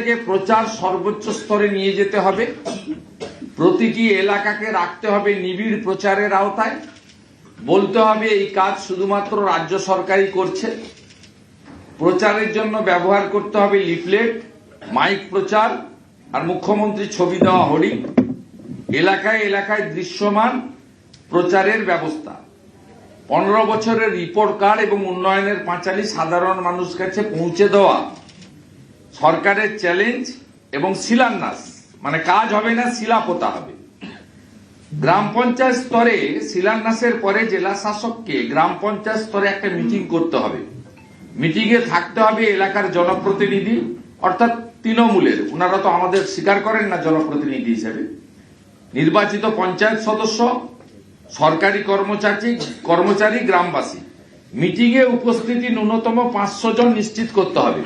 থেকে প্রচার সর্বোচ্চ স্তরে নিয়ে যেতে হবে। প্রতিটি এলাকাকে রাখতে হবে নিবিড় প্রচারের আওতায়। বলতে হবে এই কাজ শুধুমাত্র রাজ্য সরকারই করছে। প্রচারের জন্য ব্যবহার করতে হবে লিফলেট, মাইক প্রচার আর মুখ্যমন্ত্রী ছবি দেওয়া হোর্ডিং এলাকায় এলাকায় দৃশ্যমান প্রচারের ব্যবস্থা। পনেরো বছরের রিপোর্ট কার্ড এবং উন্নয়নের পাঁচালি সাধারণ মানুষ কাছে পৌঁছে দেওয়া। সরকারের চ্যালেঞ্জ এবং শিলান্যাস। মানে কাজ হবে না, শিলা পোতা হবে। গ্রাম পঞ্চায়েত স্তরে শিলান্যাসের পরে জেলা শাসককে গ্রাম পঞ্চায়েত স্তরে একটা মিটিং করতে হবে। মিটিং এ থাকতে হবে এলাকার জনপ্রতিনিধি, অর্থাৎ তৃণমূলের। ওনারা তো আমাদের স্বীকার করেন না জনপ্রতিনিধি হিসেবে। নির্বাচিত পঞ্চায়েত সদস্য, সরকারি কর্মচারী কর্মচারী, গ্রামবাসী। মিটিং এ উপস্থিতি ন্যূনতম পাঁচশো জন নিশ্চিত করতে হবে।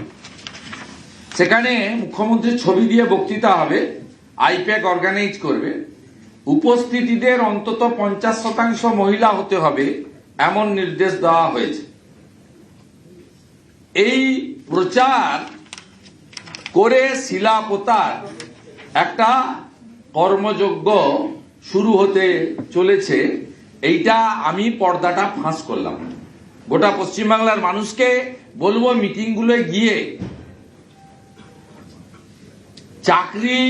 সেখানে মুখ্যমন্ত্রীর ছবি দিয়ে বক্তৃতা হবে, আইপ্যাক অর্গানাইজ করবে। উপস্থিতিদের অন্তত পঞ্চাশ শতাংশ মহিলা হতে হবে, এমন নির্দেশ দেওয়া হয়েছে। এই প্রচার করে শিলা পোতার একটা কর্মযজ্ঞ শুরু হতে চলেছে, এইটা আমি পর্দাটা ফাঁস করলাম। গোটা পশ্চিমবাংলার মানুষকে বলব মিটিংগুলোয় গিয়ে চাকরি,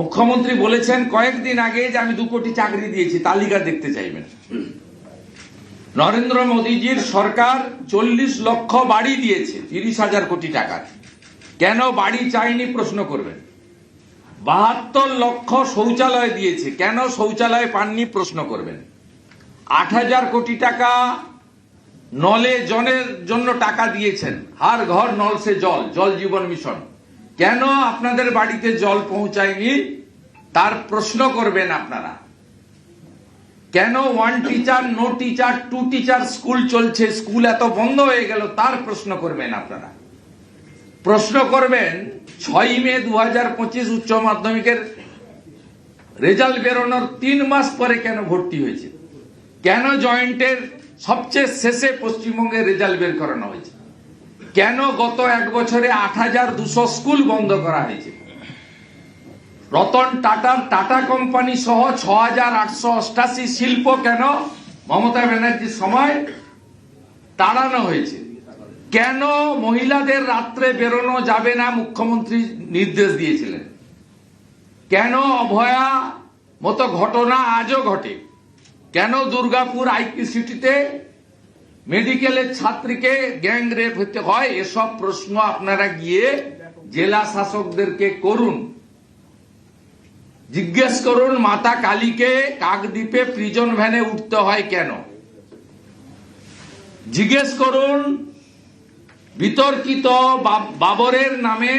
মুখ্যমন্ত্রী বলেছেন কয়েকদিন আগে যে আমি দু কোটি চাকরি দিয়েছি, তালিকা দেখতে চাইবেন। নরেন্দ্র মোদীজির সরকার চল্লিশ লক্ষ বাড়ি দিয়েছে, তিরিশ হাজার কোটি টাকার। কেন বাড়ি চাইনি প্রশ্ন করবেন? বাহাত্তর লক্ষ শৌচালয় দিয়েছে, কেন শৌচালয় পাননি প্রশ্ন করবেন? আট হাজার কোটি টাকা নলে জনের জন্য টাকা দিয়েছেন হার ঘর নল সে জল জল জীবন মিশন। কেন আপনাদের বাড়িতে জল পৌঁছায়নি? তার প্রশ্ন করবেন আপনারা। কেন one teacher no teacher two teacher school চলছে স্কুল এত বন্ধ হয়ে গেল? তার প্রশ্ন করবেন আপনারা। প্রশ্ন করবেন, ছয় মে দু হাজার পঁচিশ উচ্চ মাধ্যমিকের রেজাল্ট বেরোনোর তিন মাস পরে কেন ভর্তি হয়েছে? কেন জয়েন্টের সবচেয়ে শেষে পশ্চিমবঙ্গে রেজাল্ট বের করানো হয়েছে? কেন গত এক বছরে আট হাজার দুশো স্কুল বন্ধ করা হয়েছে? রতন টাটার টাটা কোম্পানি সহ ছ হাজার আটশো অষ্টাশি শিল্প কেন মমতা ব্যানার্জির সময় তাড়ানো হয়েছে? কেন মহিলাদের রাত্রে বেরোনো যাবে না মুখ্যমন্ত্রী নির্দেশ দিয়েছিলেন? কেন অভয়া মতো ঘটনা আজও ঘটে? কেন দুর্গাপুর আইপি সিটিতে মেডিকেলের ছাত্রীকে গ্যাং রেপ হতে হয়, এসব প্রশ্ন আপনারা গিয়ে জেলা শাসকদেরকে করুন। জিজ্ঞেস করুন, মাতা কালীকে কাকদ্বীপে প্রিজন ভ্যানে উঠতে হয় কেন? জিজ্ঞেস করুন, বিতর্কিত বাবরের নামে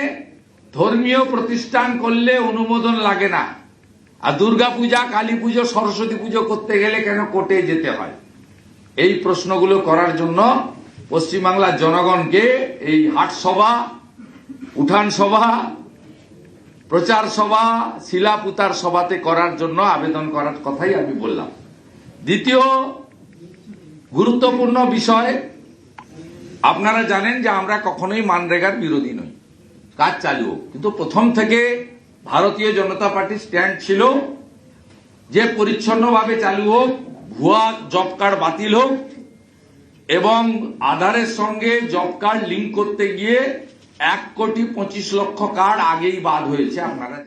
ধর্মীয় প্রতিষ্ঠান করলে অনুমোদন লাগে না। আর দুর্গা পূজা কালী পুজো সরস্বতী পুজো করতে গেলে কেন কোর্টে যেতে হয়? এই প্রশ্নগুলো করার জন্য পশ্চিমবাংলার জনগণকে এই হাট সভা, উঠান সভা, প্রচার সভা, শিলাপুতার সভাতে করার জন্য আবেদন করার কথাই আমি বললাম। দ্বিতীয় গুরুত্বপূর্ণ বিষয়, আপনারা জানেন যে আমরা কখনোই মানরেগার বিরোধী নই। কাজ চালু কিন্তু প্রথম থেকে ভারতীয় জনতা পার্টির স্ট্যান্ড ছিল যে পরিচ্ছন্নভাবে চালু হোক ভুয়া জব কার্ড বাতিল হোক এবং আধারের সঙ্গে জব কার্ড লিঙ্ক করতে গিয়ে এক কোটি পঁচিশ লক্ষ কার্ড আগেই বাদ হয়েছে আপনারা।